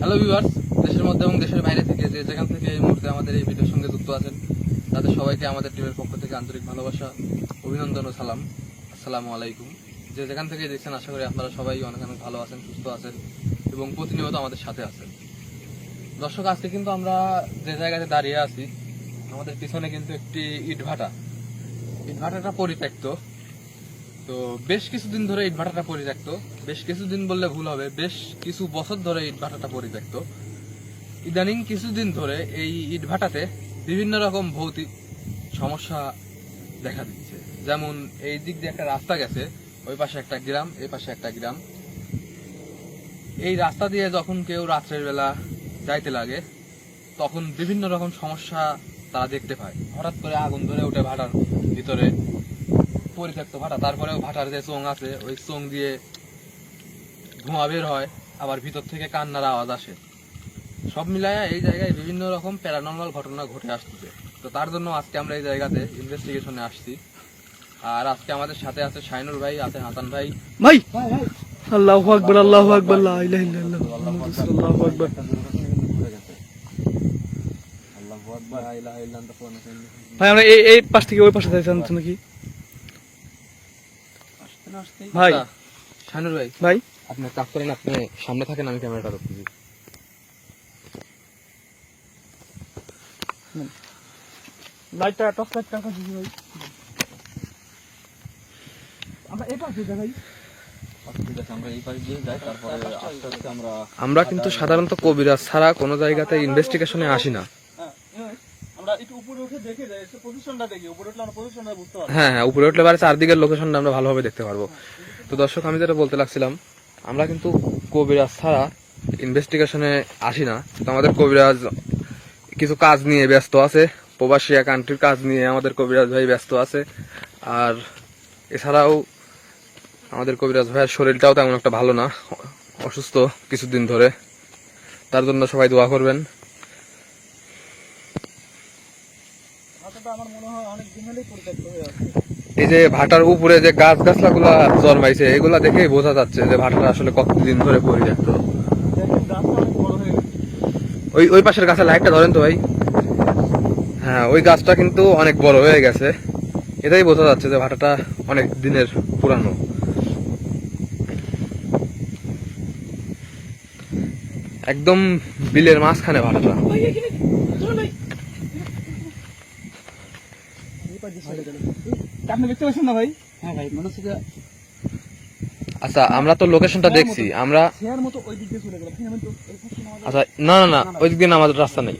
Hello viewers দেশের মধ্যে এবং দেশের বাইরে থেকে যে যেখান থেকে এই মুহূর্তে আমাদের এই ভিডিওর সঙ্গে যুক্ত আছেন, তাদের সবাইকে আমাদের টিমের পক্ষ থেকে আন্তরিক ভালোবাসা, অভিনন্দন ও সালাম। আসসালামু আলাইকুম। যে যেখান থেকে দেখছেন, আশা করি আপনারা সবাই অনেক অনেক ভালো আছেন, সুস্থ আছেন এবং প্রতিনিয়ত আমাদের সাথে আছেন। দর্শক, আজকে কিন্তু আমরা যে জায়গাতে দাঁড়িয়ে আছি, আমাদের পিছনে কিন্তু একটি ইটভাটা। ইটভাটাটা পরিত্যক্ত। তো বেশ কিছুদিন ধরে ইট ভাটাটা পরিত্যক্ত বেশ কিছুদিন বললে ভুল হবে, বেশ কিছু বছর ধরে ইট ভাটাটা পরিত্যক্ত ইদানিং কিছুদিন ধরে এই ইট ভাটাতে বিভিন্ন রকম ভৌতিক সমস্যা দেখা দিচ্ছে। যেমন এই দিক দিয়ে একটা রাস্তা গেছে, ওই পাশে একটা গ্রাম, এই পাশে একটা গ্রাম। এই রাস্তা দিয়ে যখন কেউ রাত্রের বেলা যাইতে লাগে, তখন বিভিন্ন রকম সমস্যা তারা দেখতে পায়। হঠাৎ করে আগুন ধরে ওঠে ভাটার ভিতরে পরিত্যক্ত ভাটা। তারপরেও ভাটার যে চোং আছে ওই চোং দিয়ে ধোঁয়া বের হয় আবার ভিতর থেকে কান্নার আওয়াজ আসে। সব মিলায়া এই জায়গায় বিভিন্ন রকম প্যারানর্মাল ঘটনা ঘটে আসতেছে। তো তার জন্য আজকে আমরা এই জায়গাতে ইনভেস্টিগেশনে আসছি। আর আজকে আমাদের সাথে আছে শাইনুর ভাই আছে হাসান ভাই। ভাই! আল্লাহু আকবার আল্লাহু আকবার লা ইলাহা ইল্লাল্লাহ। মুহাম্মাদুর রাসূলুল্লাহ আল্লাহু আকবার। ভাই আমরা এই এই পাশ থেকে ওই পাশে যাইতাম নাকি? ভাই। আচ্ছা, শাইনুর ভাই। ভাই। আপনি কাজ করেন আপনি সামনে থাকেন আমি ক্যামেরাটা ধরতেছি লাইটটা টর্চ লাইটটা কাছে ভাই। আমরা ভাই। আমরা কিন্তু সাধারণত কবিরাজ ছাড়া কোনো জায়গাতে ইনভেস্টিগেশনে আসি না আমরা একটু উপরে উঠে দেখে যাই পজিশনটা দেখি উপরে উঠলে আমরা পজিশনটা বুঝতে পারব হ্যাঁ হ্যাঁ উপরে উঠলে চারদিকের লোকেশনটা আমরা ভালোভাবে দেখতে পারব। তো দর্শক, আমি যেটা বলতে লাগছিলাম, আমরা কিন্তু কবিরাজ ছাড়া ইনভেস্টিগেশনে আসি না। তো আমাদের কবিরাজ কিছু কাজ নিয়ে ব্যস্ত আছে প্রবাসী কান্ট্রির কাজ নিয়ে আমাদের কবিরাজ ভাই ব্যস্ত আছে। আর এছাড়াও আমাদের কবিরাজ ভাইয়ের শরীরটাও তেমন একটা ভালো না, অসুস্থ কিছুদিন ধরে। তার জন্য সবাই দোয়া করবেন ভাষাটা আমার মনে হয় অনেক দিন হলেই পরিত্যক্ত হয়ে আছে এই যে ভাটার উপরে যে গাছ গাছলা গুলা জন্মাইছে, এগুলা দেখেই বোঝা যাচ্ছে যে ভাটাটা আসলে কতদিন ধরে গেছে ওই ওই পাশের গাছের লাইটটা ধরেন তো ভাই। হ্যাঁ ওই গাছটা কিন্তু অনেক বড় হয়ে গেছে। এটাই বোঝা যাচ্ছে যে ভাটাটা অনেক দিনের পুরানো। একদম বিলের মাঝখানে ভাটাটা ভাই এখানে চলুন ভাই আপনি দেখতে পাচ্ছেন না ভাই হ্যাঁ ভাই মনে হচ্ছে আচ্ছা আমরা তো লোকেশনটা দেখছি আমরা আচ্ছা না না না ওই দিক দিয়ে আমাদের রাস্তা নেই।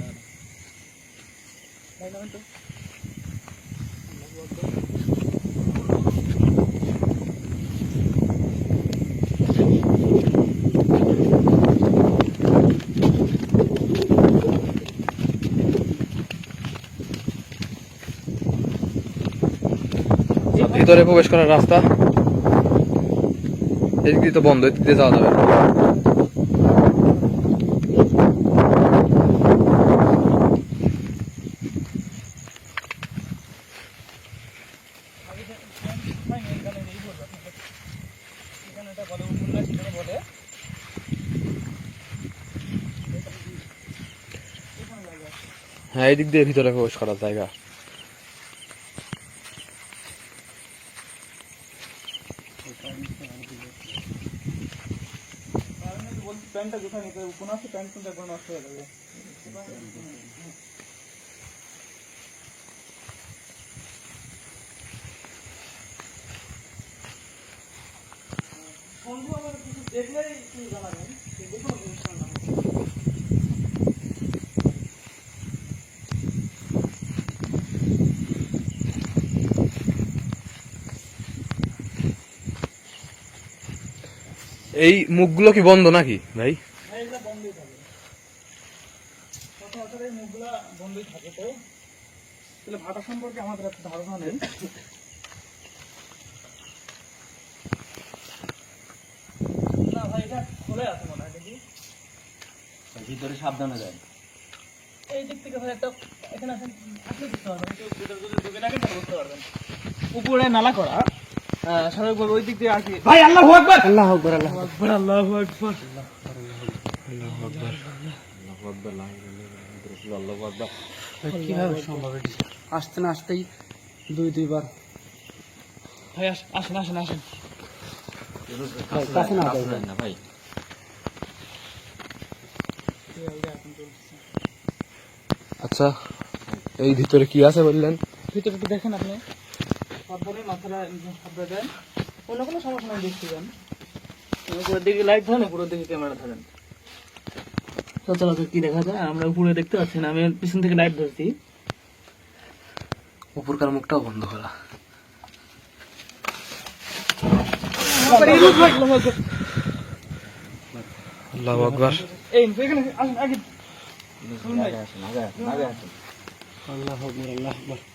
ভিতরে প্রবেশ করার রাস্তা। এদিক দিয়ে তো বন্ধ, এদিক দিয়ে যাওয়া যাবে হ্যাঁ এই দিক দিয়ে ভিতরে প্রবেশ করার জায়গা। প্যান্টটা কোথায় নিতে হবে কোনো প্যান্ট কিন্তু একবার নষ্ট হয়ে যাবে। বন্ধু আমার কিছু দেখলেই একটু জানাবেন। দেখুন ইনশাআল্লাহ এই মুখগুলো কি বন্ধ নাকি ভাই হ্যাঁ, এগুলা বন্ধই থাকে সচরাচর এই থাকে তো তাহলে ভাটা সম্পর্কে আমাদের একটা ধারণা নেই না ভাই এটা খোলে আছে মনে হয় দেখি ভিতরে সাবধানে যায় এই দিক থেকে ভাই একটা এখানে আসেন আসলে বুঝতে পারবেন ভিতরে যদি ঢুকে থাকেন তাহলে বুঝতে পারবেন উপরে নালা করা স্বাভাবিকভাবে ওই দিক দিয়ে আর কি ভাই আল্লাহ আকবার আল্লাহ আকবার আল্লাহ আকবার আল্লাহ আকবার কীভাবে সম্ভব আসতে না আসতেই দুই দুইবার। ভাই আসেন আসেন আসেন। কাছে না না ভাই। আচ্ছা এই ভিতরে কি আছে বললেন? ভিতরে একটু দেখেন আপনি। সাবধানে মাথাটা সাবধানে দেন। অন্য কোনো সমস্যা নেই দেখতে যান। উপরের দিকে লাইট ধরেন পুরো দিকে ক্যামেরা ধরেন। সচরাচর কি দেখা যায়? আমরা উপরে দেখতে পাচ্ছি না আমি পিছন থেকে লাইট ধরছি। উপরকার মুখটাও বন্ধ করা। আল্লাহ আকবার। এই এখানে আসেন আগে। আল্লাহ আকবার আল্লাহ আকবার লা ইলাহা ইল্লা আনতা সুবহানাকা ইন্নী সামনের দিকে আগাই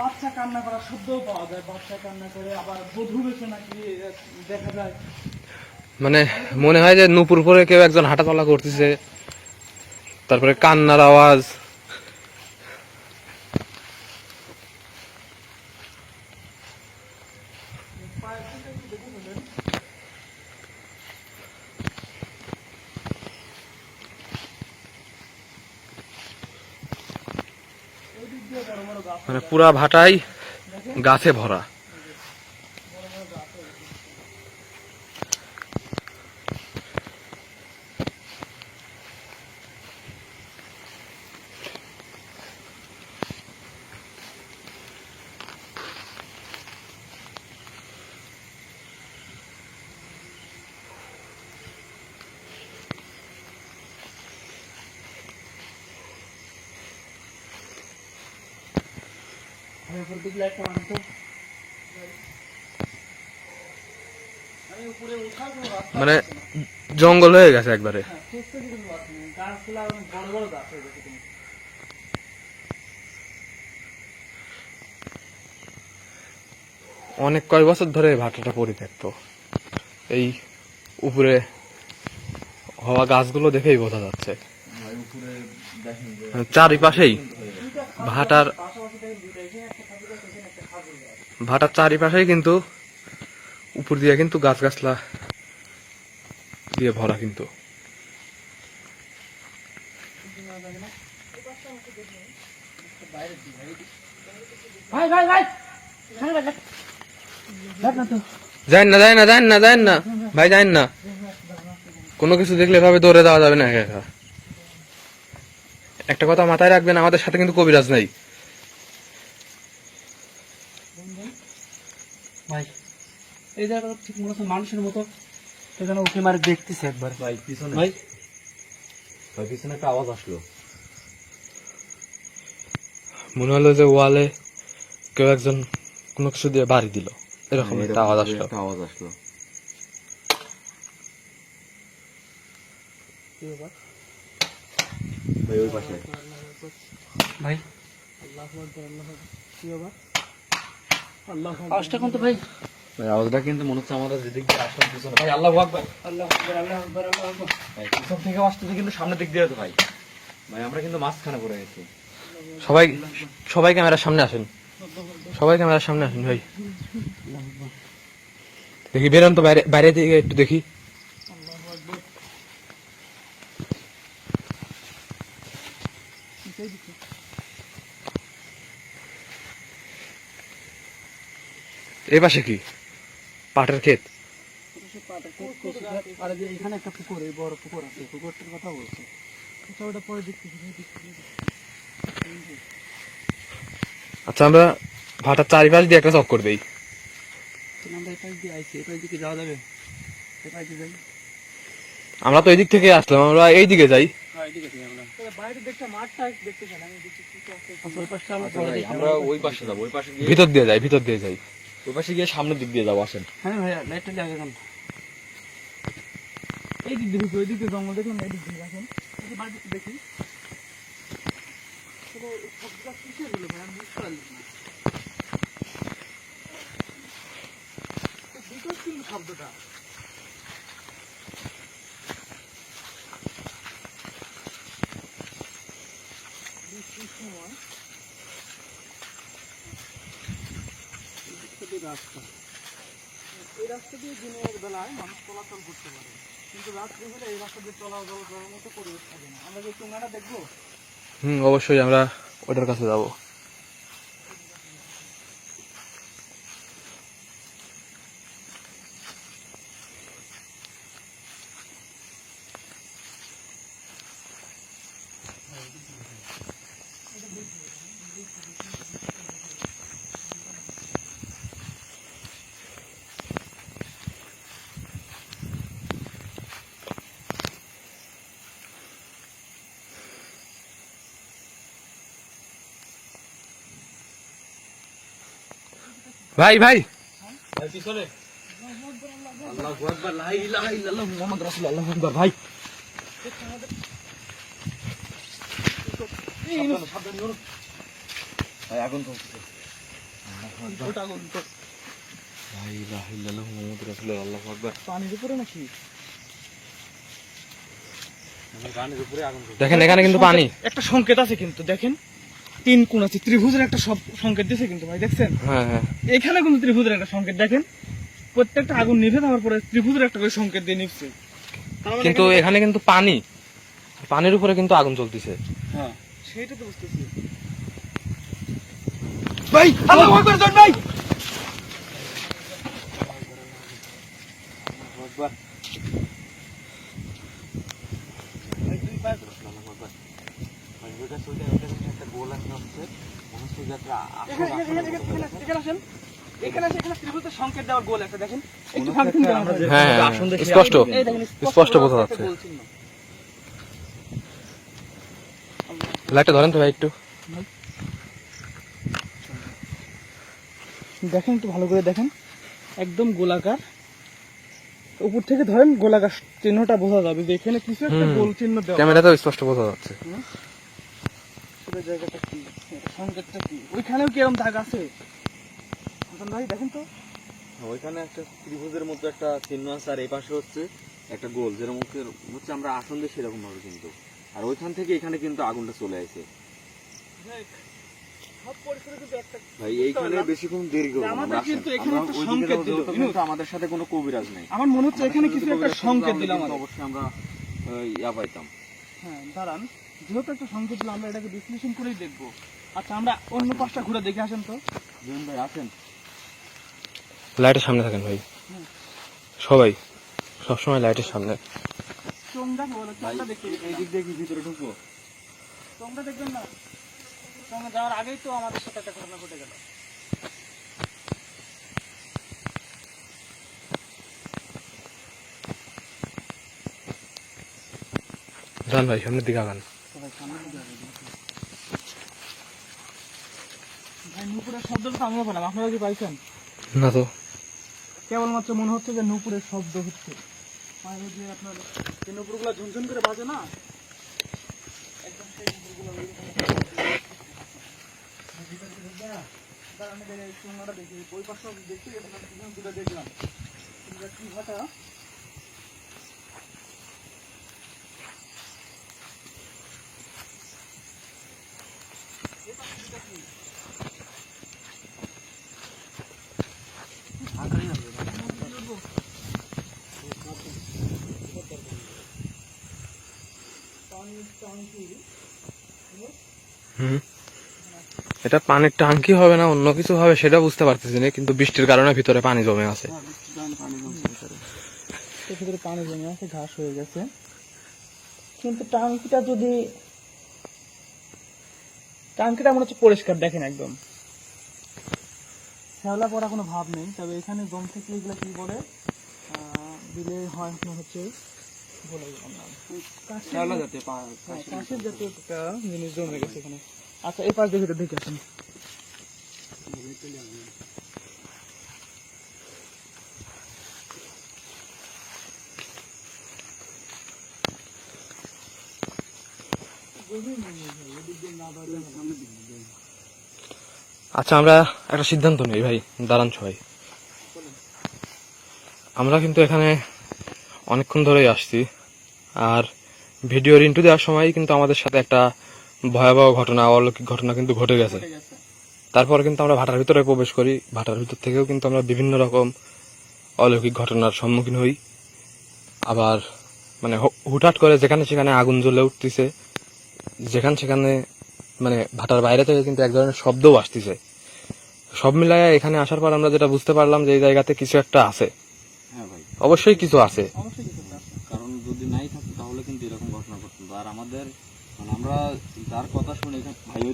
বাচ্চা কান্না করার শব্দও পাওয়া যায়। বাচ্চা কান্না করে আবার নাকি দেখা যায়। মানে মনে হয় যে নুপুর পরে কেউ একজন হাঁটাচলা করতেছে, তারপরে কান্নার আওয়াজ মানে পুরা ভাটাই গাছে ভরা আমি উপর দিকে লাইট মানতো আমি উপরে উঠার কোনো রাস্তা মানে জঙ্গল হয়ে গেছে একবারে। হ্যাঁ, অনেক বড় বড় গাছ হয়ে গেছে কিন্তু। অনেক কয়েক বছর ধরে ভাটাটা পরিত্যক্ত। এই উপরে হওয়া গাছগুলো দেখেই বোঝা যাচ্ছে। ভাই উপরে দেখেন যে মানে চারিপাশেই ভাটার ভাটার চারিপাশেই কিন্তু উপর দিয়ে কিন্তু গাছ গাছলা দিয়ে ভরা কিন্তু। ভাই ভাই ভাই! এখানে দেখ, দেখ। দেখ না তো। যাই না যাই না যাই না যাই না। ভাই যাই না। কোনো কিছু দেখলে এভাবে দৌড়ে দেওয়া যাবে না একা একা। একটা কথা মাথায় রাখবেন আমাদের সাথে কিন্তু কবিরাজ নাই। ভাই এই জায়গাটা ঠিক মনে হচ্ছে মানুষের মতো। এখানে উঠে মারে দেখতেছে একবার। ভাই পিছনে। ভাই। ভাই পিছনে একটা আওয়াজ আসলো। মনে হলো যে ওয়ালে কেউ একজন কোনো কিছু দিয়ে বাড়ি দিল। এরকম একটা আওয়াজ আসলো। একটা আওয়াজ আসলো। ভাই? ওই পাশে। ভাই। আল্লাহ কি বাবা আল্লাহ আওয়াজটা কোন তো ভাই? আওয়াজটা কিন্তু মনে হচ্ছে আমাদের যেদিক দিয়ে পিছনে। ভাই, আল্লাহ আল্লাহ আল্লাহ ভাই, পিছন থেকে কিন্তু সামনের দিক দিয়ে তো ভাই। ভাই, আমরা কিন্তু মাঝখানে পড়ে গেছি। সবাই সবাই ক্যামেরার সামনে আসেন। সবাই ক্যামেরার সামনে আসেন, ভাই। দেখি, বেরোন তো বাইরে বাইরে থেকে একটু দেখি। এই পাশে কি? পাটের ক্ষেত। আর এখানে একটা পুকুর এই বড় পুকুর আছে পুকুরটার কথা বলছে। আচ্ছা ওটা পরে আচ্ছা আমরা ভাটার চারিপাশ দিয়ে একটা চক্কর দেই। আমরা তো এই দিক থেকে আসলাম আমরা এই দিকে যাই। আমরা। আচ্ছা ভাই আমরা ওই পাশে যাব ওই পাশে গিয়ে ভিতর দিয়ে যাই ভিতর দিয়ে যাই। ওই পাশে গিয়ে সামনের দিক দিয়ে যাব, আসেন। হ্যাঁ ভাইয়া লাইটটা দিয়ে আগে এই দিক দিয়ে ওই দিক জঙ্গল দেখুন এই দিক দিয়ে বাড়িতে দেখি। শব্দটা ভাই? আমি বুঝতে পারলাম না। খুব বিকট কিন্তু শব্দটা বৃষ্টির সময় রাস্তা। এই রাস্তা দিয়ে দিনের বেলায় মানুষ চলাচল করতে পারে। কিন্তু রাত্রে হলে এই রাস্তা দিয়ে চলাচল করার মতো পরিবেশ থাকে না। আমরা যে চুঙ্গাটা দেখব? হুম, অবশ্যই আমরা ওটার কাছে যাব ভাই ভাই ভাই পিছনে আল্লাহু আকবার লা ইলাহা ইল্লাল্লাহ মুহাম্মদ রাসূলুল্লাহ আল্লাহু আকবার ভাই সাবধানে, সাবধানে, নুরু। ভাই আগুন তো ওটা আগুন তো লা ইলাহা ইল্লাল্লাহ মুহাম্মাদুর রাসূলুল্লাহ আল্লাহু আকবার পানির উপরে নাকি ভাই আগুন তো দেখেন এখানে কিন্তু পানি। একটা সংকেত আছে কিন্তু দেখেন। তিন কোণ আছে ত্রিভুজের একটা সব সংকেত দিয়েছে কিন্তু ভাই দেখছেন? হ্যাঁ হ্যাঁ। এখানে কিন্তু ত্রিভুজের একটা সংকেত দেখেন? প্রত্যেকটা আগুন নিভে যাওয়ার পরে ত্রিভুজের একটা করে সংকেত দিয়ে নিচ্ছে। মানে কিন্তু এখানে- কিন্তু পানি পানির উপরে কিন্তু আগুন চলতেছে হ্যাঁ সেইটা তো বুঝতেছি। ভাই আল্লাহু আকবার জন ভাই। দুই পায়ে দেখেন একটু ধরেন তো ভাই একটু দেখেন একটু ভালো করে দেখেন একদম গোলাকার উপর থেকে ধরেন গোলাকার চিহ্নটা বোঝা যাবে যে এখানে কিছু একটা গোল চিহ্ন ক্যামেরাতেও স্পষ্ট বোঝা যাচ্ছে। পুরো জায়গাটা কি? সংকেতটা কি? ওইখানেও কি এরকম দাগ আছে? হাসান ভাই দেখেন তো। ওইখানে একটা ত্রিভুজের মতো একটা চিহ্ন আছে আর এই পাশে হচ্ছে একটা গোল যেরকম হচ্ছে- আমরা আসন দিয়ে সেরকম ভাবে কিন্তু। আর ওইখান থেকে এখানে কিন্তু আগুনটা চলে আসে। ভাই এইখানে বেশিক্ষণ দেরি করব আমাদের কিন্তু এখানে একটা সংকেত দিল, কিন্তু আমাদের সাথে কোনো কবিরাজ নাই। আমার মনে হচ্ছে এখানে কিছু একটা সংকেত দিলাম অবশ্যই আমরা ইয়া পাইতাম। হ্যাঁ দাঁড়ান। যেহেতু একটা সংকেত দিলাম আমরা এটাকে বিশ্লেষণ করেই দেখব। আচ্ছা আমরা অন্য পাশটা ঘুরে দেখে আসেন তো। জুন ভাই আসেন। লাইটের সামনে থাকেন ভাই। সবাই সবসময় লাইটের সামনে। চোংটা বলে চোংটা দেখতে এই দিক দিয়ে ভিতরে ঢুকবো? চোংটা দেখবেন না চোংটা যাওয়ার আগেই তো আমাদের সাথে একটা ঘটনা ঘটে গেল। যান ভাই সামনের দিকে আগান সবাই সামনের দিকে আগে দেখুন। ভাই নুপুরের শব্দটা আমিও পেলাম আপনারা কি পাইছেন? না তো। কেবলমাত্র মনে হচ্ছে যে নুপুরের শব্দ হচ্ছে। মানে যে আপনার যে নুপুরগুলো ঝুনঝুন করে বাজে না? একদম সেই নুপুরগুলো আমি দেখি, ওই দেখতে গেছিলাম, পিছন দেখলাম। কি ভাষা? এটা পানির টাঙ্কি হবে না অন্য কিছু হবে সেটা বুঝতে পারতেছি না কিন্তু বৃষ্টির কারণে ভিতরে পানি জমে আছে। ভিতরে পানি জমে আছে ঘাস হয়ে গেছে। কিন্তু টাঙ্কিটা যদি টাঙ্কিটা মনে হচ্ছে পরিষ্কার দেখেন একদম। শ্যাওলা পড়া কোনো ভাব নেই তবে এখানে জম থেকে এগুলো কি বলে? আহ, দিলে হয় আপনার হচ্ছে বলে। শ্যাওলা জাতীয় হ্যাঁ, জাতীয় একটা জিনিস জমে গেছে এখানে। আচ্ছা এই পাশ দেখে দেখে আসেন। আচ্ছা আমরা একটা সিদ্ধান্ত নেই ভাই, দাঁড়ান সবাই। আমরা কিন্তু এখানে অনেকক্ষণ ধরেই আসছি, আর ভিডিওর ইন্টু দেওয়ার সময় কিন্তু আমাদের সাথে একটা ভয়াবহ ঘটনা অলৌকিক ঘটনা কিন্তু ঘটে গেছে। তারপর কিন্তু আমরা ভাটার ভিতরে প্রবেশ করি। ভাটার ভিতর থেকেও কিন্তু আমরা বিভিন্ন রকম অলৌকিক ঘটনার সম্মুখীন হই। আবার মানে হুটহাট করে যেখানে সেখানে আগুন জ্বলে উঠতেছে যেখানে সেখানে মানে ভাটার বাইরে থেকে কিন্তু এক ধরনের শব্দও আসতেছে। সব মিলায় এখানে আসার পর আমরা যেটা বুঝতে পারলাম যে এই জায়গাতে কিছু একটা আছে। হ্যাঁ অবশ্যই কিছু আছে। কারণ যদি নাই থাকতো তাহলে কিন্তু এরকম ঘটনা ঘটতো আর আমাদের মানে আমরা যার কথা শুনে এখানে ভাইও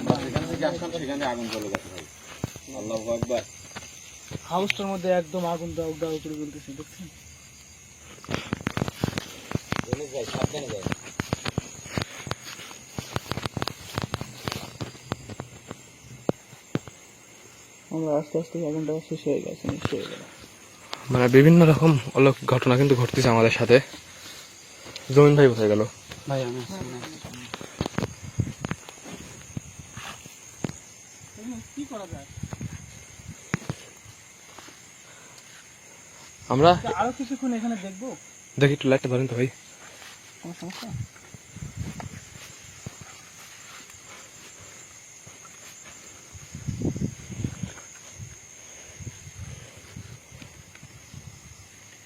আমরা যেখান থেকে আসলাম সেখানে আগুন চলে গেছে ভাই। আল্লাহ একবার হাউসটার মধ্যে একদম আগুন দাও দাও করে জ্বলতেছে দেখছেন? ভাই সাবধানে যায় আমরা আস্তে আস্তে আগুনটা শেষ হয়ে গেছে নিশ্চয় হয়ে গেল। মানে বিভিন্ন রকম অলৌকিক ঘটনা কিন্তু ঘটতেছে আমাদের সাথে। জমিন ভাই কোথায় গেল? ভাই আমি কি করা যায় আমরা? আরও কিছুক্ষণ এখানে দেখব। দেখি একটু লাইটটা ধরেন তো ভাই। কোনো সমস্যা?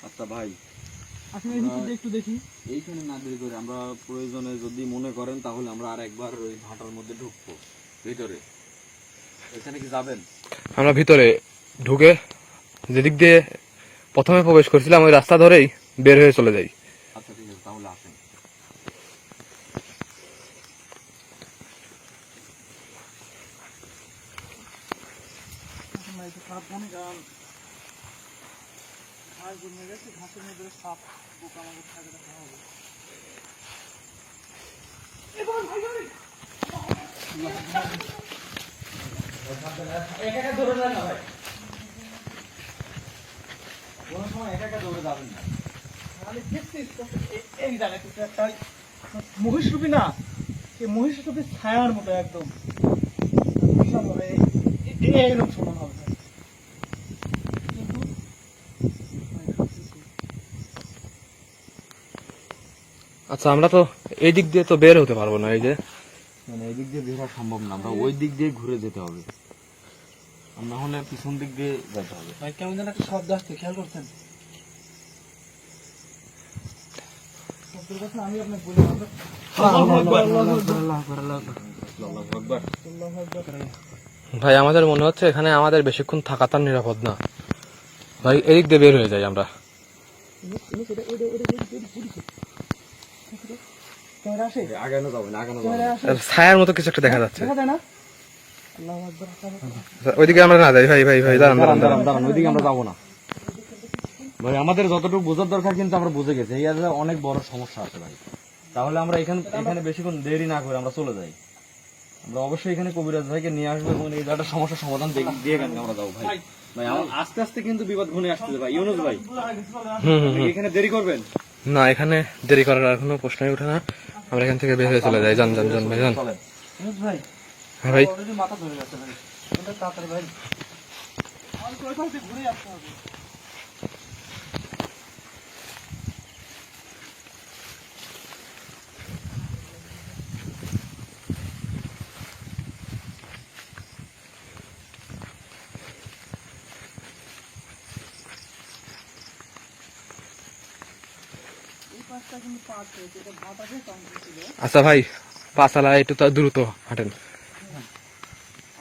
আচ্ছা ভাই আপনি একটু দেখি। এইখানে না দেরি করে আমরা প্রয়োজনে যদি মনে করেন তাহলে আমরা আর একবার ওই ভাটার মধ্যে ঢুকবো ভিতরে। এখানে কি যাবেন? আমরা ভিতরে ঢুকে যেদিক দিয়ে প্রথমে প্রবেশ করছিলাম ওই রাস্তা ধরেই বের হয়ে চলে যাই। আচ্ছা ঠিক আছে তাহলে আসেন। সাপ কোনো সময় একা একা দৌড়ে যাবেন না। আমি দেখছিস এই- এই জায়গায় কিছু একটা মহিষ রূপী না? এই মহিষ রূপী ছায়ার মতো একদম। সমান হবে। আচ্ছা আমরা তো এই দিক দিয়ে তো বের হতে পারব না এই যে। মানে এই দিক দিয়ে বের হওয়া সম্ভব না আমরা ওই দিক দিয়ে ঘুরে যেতে হবে। আমরা হলে পিছন দিক দিয়ে যেতে হবে ভাই কেমন যেন একটা শব্দ আসছে খেয়াল করছেন আমি আপনাকে বলি আমরা- আল্লাহু আকবার। ভাই আমাদের মনে হচ্ছে এখানে আমাদের বেশিক্ষণ থাকা তার নিরাপদ না ভাই এদিক দিয়ে বের হয়ে যাই আমরা আগানো যাবে না আগানো যাবে ক্যামেরা না। আসে আর ছায়ার মতো কিছু একটা দেখা যাচ্ছে দেখা যায় না আচ্ছা, ওইদিকে আমরা না যাই। ভাই ভাই ভাই দাঁড়ান দাঁড়ান দাঁড়ান। দাঁড়ান ওইদিকে আমরা যাব না। ভাই আমাদের যতটুকু বোঝার দরকার কিন্তু আমরা বুঝে গেছি। এই অনেক বড় সমস্যা আছে ভাই। তাহলে আমরা এখানে এখানে বেশিক্ষণ দেরি না করে আমরা চলে যাই। আমরা অবশ্যই এখানে কবিরাজ ভাইকে নিয়ে আসব এবং এই জায়গাটা সমস্যার সমাধান দিয়ে- আমরা যাব ভাই। ভাই আস্তে আস্তে কিন্তু বিপদ ঘুরে আসতেছে ভাই। ইউনুস ভাই এখানে দেরি করবেন? না এখানে দেরি করার আর কোনো প্রশ্নই ওঠে না। আমরা এখান থেকে বের হয়ে চলে যাই। যান যান যান ভাই যান। ইউনুস ভাই হ্যাঁ ভাই। মাথা ধরে গেছে ভাই। তাড়াতাড়ি ভাই? ঘুরে আসতে হবে? আচ্ছা ভাই পাঁচালা একটু দ্রুত হাঁটেন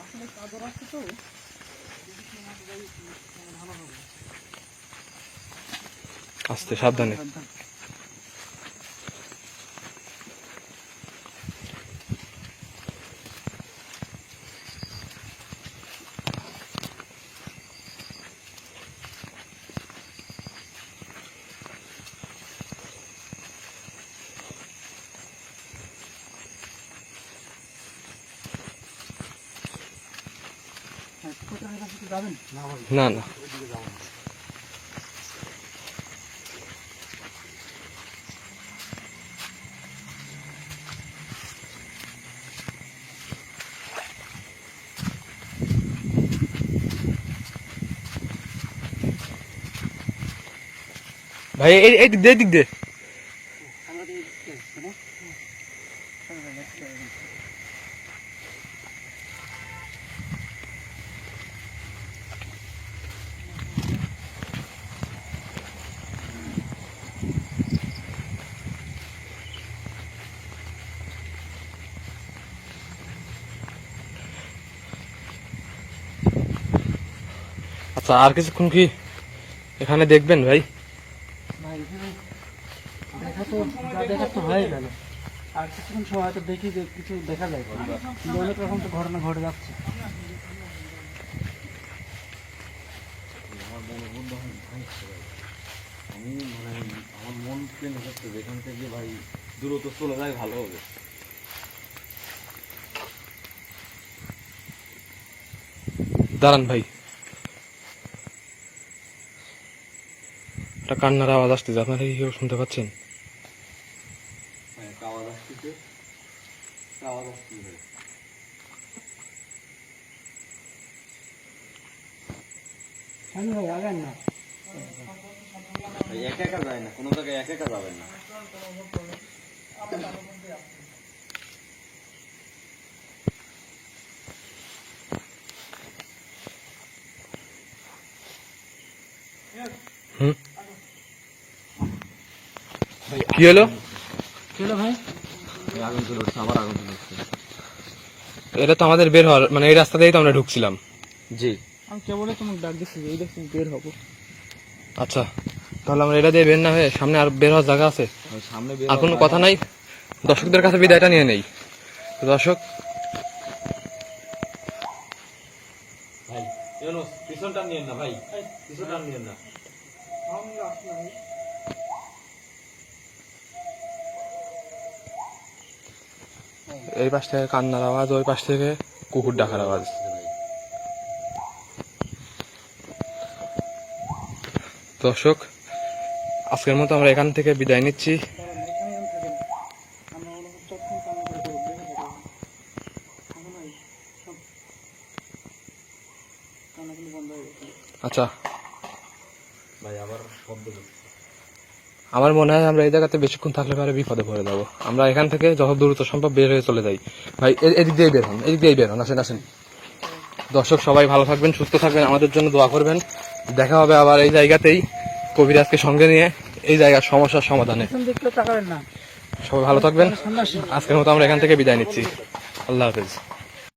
আসলে কাদর আসছে তো আস্তে সাবধানে। যাবেন? না না। এই দিক দিয়ে এদিক দিয়ে। আচ্ছা আর কিছুক্ষণ কি এখানে দেখবেন ভাই? তো যা দেখার তো হয়ে গেল। আর কিছুক্ষণ সময় তো দেখি যে কিছু দেখা যায়। কিন্তু অনেক রকম তো ঘটনা ঘটে যাচ্ছে। আমি মানে আমার মন যেখান থেকে ভাই দ্রুত চলে যায় ভালো হবে। দাঁড়ান ভাই। একটা কান্নার আওয়াজ আসতেছে। আপনারা কি কেউ শুনতে পাচ্ছেন হ্যাঁ একটা আওয়াজ আসতেছে একটা আওয়াজ আসতেছে আমি ভাই আগান না ভাই একা একা যায় না কোনো জায়গায় একা একা যাবেন না হুম কি হলো ভাই? এই আগুন চলে উঠছে আবার আগুন চলে উঠছে এটা তো আমাদের বের হওয়ার মানে এই রাস্তা দিয়েই তো আমরা ঢুকছিলাম। জি। আমি কেবলই তোমাকে ডাক দিচ্ছি এই দেখছি বের হব। আচ্ছা তাহলে আমরা এটা দিয়ে বের না হয়ে সামনে আর বের হওয়ার জায়গা আছে? সামনে আর কোনো কথা নাই? দর্শকদের কাছে বিদায়টা নিয়ে নেই। দর্শক ভাই ইউনুস নিয়েন না নিয়েন না। এই পাশ থেকে কান্নার আওয়াজ, ওই পাশ থেকে কুকুর ডাকার আওয়াজ। দর্শক, আজকের মতো আমরা এখান থেকে বিদায় নিচ্ছি আচ্ছা ভাই আবার শব্দ করছে আমার মনে হয় আমরা এই জায়গাতে বেশিক্ষণ থাকলে পরে বিপদে পড়ে যাব। আমরা এখান থেকে যত দ্রুত সম্ভব বের হয়ে চলে যাই। ভাই এদিক দিয়েই বের হন এদিক দিয়েই বের হন আসেন আসেন। দর্শক সবাই ভালো থাকবেন সুস্থ থাকবেন আমাদের জন্য দোয়া করবেন। দেখা হবে আবার এই জায়গাতেই কবিরাজকে সঙ্গে নিয়ে এই জায়গার সমস্যার সমাধানে। সবাই ভালো থাকবেন। আজকের মতো আমরা এখান থেকে বিদায় নিচ্ছি। আল্লাহ হাফেজ।